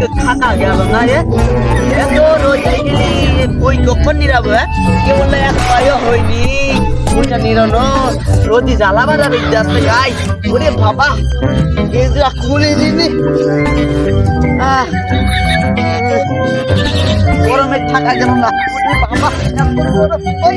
তো থাকা গেল না রে? এত রোজ গেলি ওই হ্যাঁ? হয়নি। রোদি জ্বালা বাজা বেঁচে আসতে গাই। ওরে বাবা এই যে খুলে দিবি গরমে থাকা। ওই, ওই।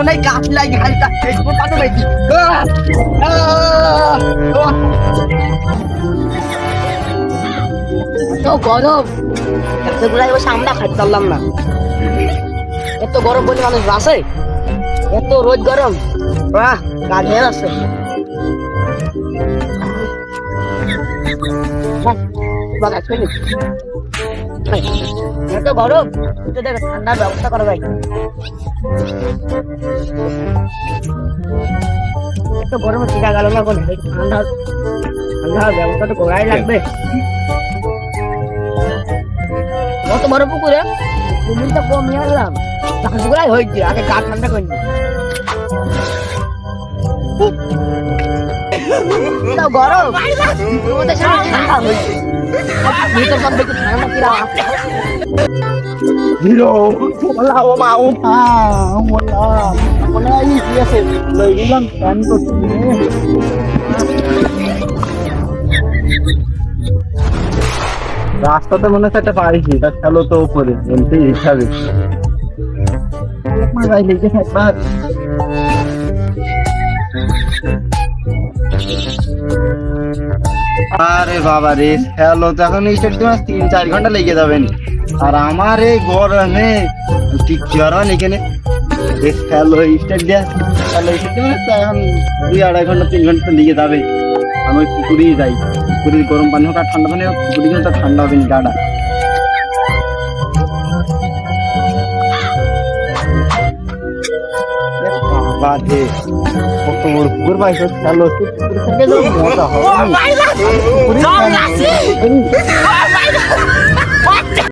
মনে হয় গাছ লাগে হালকা! এত গরম। বসে আমরা খাইতে পারলাম না। এত গরম বলে মানুষ বাসে এত রোদ গরম। বাহ কাজ আছে। এই, এত গরম একটু দেখো ঠান্ডার ব্যবস্থা করো ভাই। এত গরমে টিকা গেল না কোনো একটু ঠান্ডা ঠান্ডার ব্যবস্থা তো করাই লাগবে। কত বড় পুকুরে কুমিরটা কম নিয়ে আসলাম পুকুরাই হয়েছে, আগে গা ঠান্ডা করিনি তো গরম। তোমাদের সামনে ঠান্ডা হয়েছে? ভিতর সব দেখি ঠান্ডা কিরা হিরো ওলা ও মা ও। মা। ওলা মনে হয় কি আছে? লই প্যান করছি। রাস্তাতে মনে হচ্ছে একটা পাইছি তা খেলো তো উপরে এমনি লেগে থাকবার আরে বাবা রে, হ্যালো, তো এখন স্টার্ট মাস তিন চার ঘণ্টা লেগে যাবেন। আর আমার এই গরমে ঠিক জ্বরান এখানে? খেলো স্টার্ট দেয়া দিয়ে এখন দুই আড়াই ঘণ্টা, তিন ঘণ্টা তো লেগে যাবে। আমি পুকুরেই যাই। পুকুরের গরম পানি হোক আর ঠান্ডা পানি হোক পুকুরে ঠান্ডা হবে না বাদে তোমার পুকুর বাইকে চালো মজা হবে